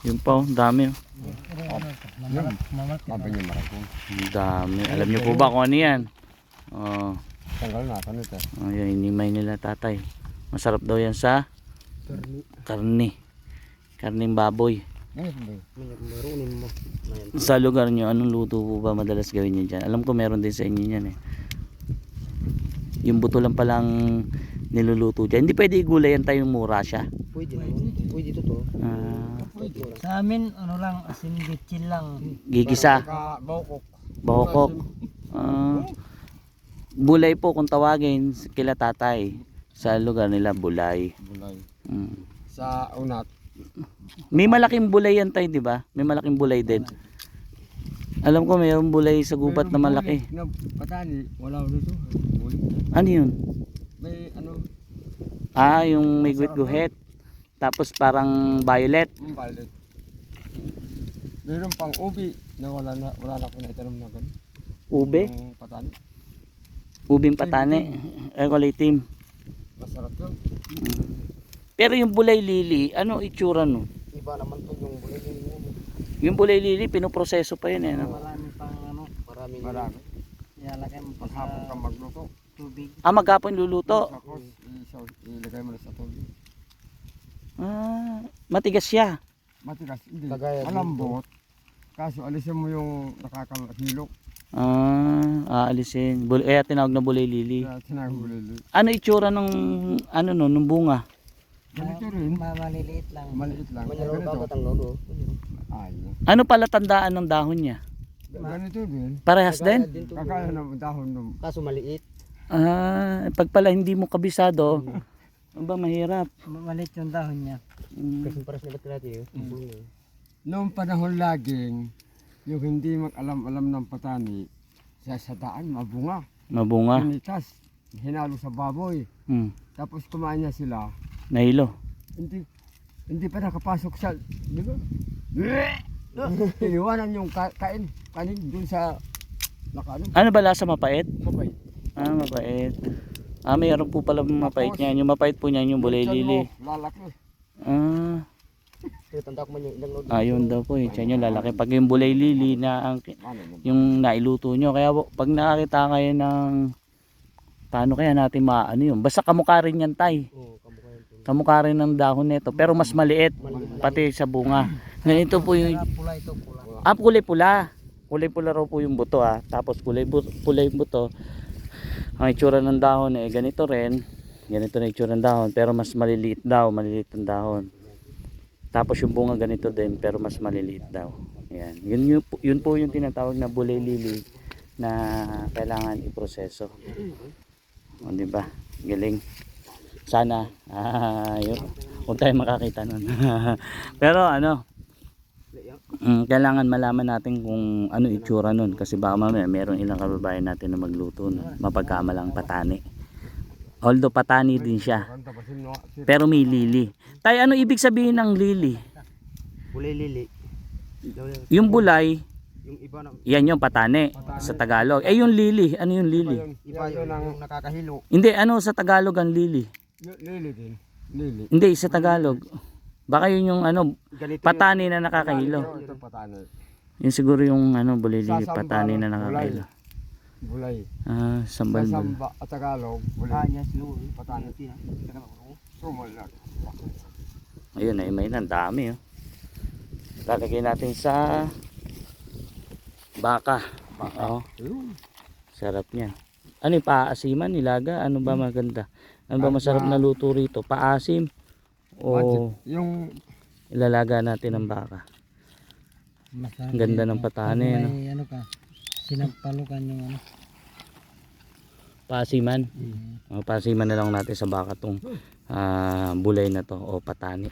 Yun pa oh, dami oh. Ang dami. Alam niyo po ba kung ano yan? Oh, Tanggal na, tanit eh. oh yan, inimay nila tatay. Masarap daw yan sa karne. Karning baboy. Sa lugar nyo, anong luto po ba madalas gawin nyo dyan? Alam ko meron din sa inyo yan eh. Yung buto lang palang niluluto dyan. Hindi pwede igulay yan tayong mura siya. Pwede naman. Pwede to to. Ah, Sa amin, ano lang, asin bitchin lang. gigisa, Ka, bawkok. bahokok. Ah, bulay po kung tawagin kila tatay. Sa lugar nila, bulay. Bulay. Mm. Sa unat. May malaking bulay yan tayo, di ba? May malaking bulay din. Alam ko mayroong bulay sa gubat na malaki. Na patani, wala ko dito. Ano yun? May ano, Ah, yung may guhit-guhit. Tapos parang violet. ang balit. Mayroon pang ubi na wala na wala na ko na itanong na ganun. Ube. Yung patani. Ubing patane. Eh, kulay team. Masarap yun. Pero yung bulay lili, ano itsura no? Iba naman to yung bulay mo. Yung bulay lili, pinoproseso pa yun eh. No? Marami pang ano, Maraming Marami. ilalagay mo pa sa Maghapon ka magluto. Tubig. Ah, maghapon luluto. Tapos isaw, ilagay mo na sa tubig. Ah, matigas siya. Matigas, hindi. Kagaya dito. Malambot. Kaso alisin mo yung nakakalahilok. Ah, aalisin. Bul eh, tinawag na bulay lili. Kaya sinagulili. Ano itsura ng ano no, ng bunga? Ganito rin. Ma- maliliit lang. Maliit lang. Manyaro Ganito. babat ang lolo. Ay. Ano pala tandaan ng dahon niya? Ganito din. Parehas din? Kakaya ng dahon ng Kaso maliit. Ah, pag pala hindi mo kabisado, ano ba mahirap? Ma- Maliit yung dahon niya. Mm. Kasi paras na ba't natin yung bunga. Noong panahon laging, yung hindi mag-alam-alam ng patani, sa sa daan, mabunga. Mabunga. Pinitas, hinalo sa baboy. Mm. Tapos kumain niya sila. Nahilo. Hindi, hindi pa nakapasok sa, di ba? Iniwanan yung ka- kain, kanin dun sa, naka ano, Ano ba lasa mapait? babay. Ah, mapait. Ah, mayroon po pala mapait niyan. Yung mapait po niyan yung bulay Tiyan lili. Lalaki. Ah, tanda ko man yung ilang lolo. ayun daw po eh. Tiyan yung lalaki. Pag yung bulay lili na ang, yun? yung nailuto nyo. Kaya po, pag nakakita kayo ng paano kaya natin maano yun. Basta kamukha rin yan tay. Kamukha yun. rin ng dahon nito. Pero mas maliit. Pati sa bunga. Ganito po yung pula ito, pula. Ah, kulay pula. Kulay pula raw po yung buto ah. Tapos kulay bu- pula yung buto. Ang itsura ng dahon eh ganito rin. Ganito na itsura ng dahon pero mas maliliit daw, maliliit ang dahon. Tapos yung bunga ganito din pero mas maliliit daw. Yan. Yun, yun, yun po yung tinatawag na bulay lili na kailangan iproseso. O, di ba? Galing. Sana ah, yun. Huwag tayo makakita nun. pero ano, Mm, kailangan malaman natin kung ano itsura nun kasi baka mamaya meron ilang kababayan natin na magluto na mapagkamalang patani. Although patani din siya, pero may lili. Tay, ano ibig sabihin ng lili? Bulay lili. Yung bulay, Yung iba na yan yung patani sa Tagalog. Eh yung lili, ano yung lili? iba yun ang nakakahilo. Hindi, ano sa Tagalog ang lili? lili din. Lili. Hindi, sa Tagalog. Baka yun yung ano, Ganito patani na nakakahilo. Ito patani. Yun siguro yung ano, bulili, Sasamba, patani na bulay. nakakahilo. Bulay. Ah, Sa sambal bal. samba at Tagalog, Ah, bulay. niya siguro. Patani. Sumal na. Ayun ay may nang dami oh. Lalagay natin sa baka. Oo. Ayun. Sarap niya. Ano yung paasiman, nilaga? Ano ba maganda? Ano ba masarap ma- na luto rito? Paasim o. Yung ilalaga natin ng baka? Masarap Ang ganda ng patani, Pag no? May ano ka, sinampalukan yung ano. Paasiman. Mm. O, paasiman na lang natin sa baka tong ah, bulay na to o patani.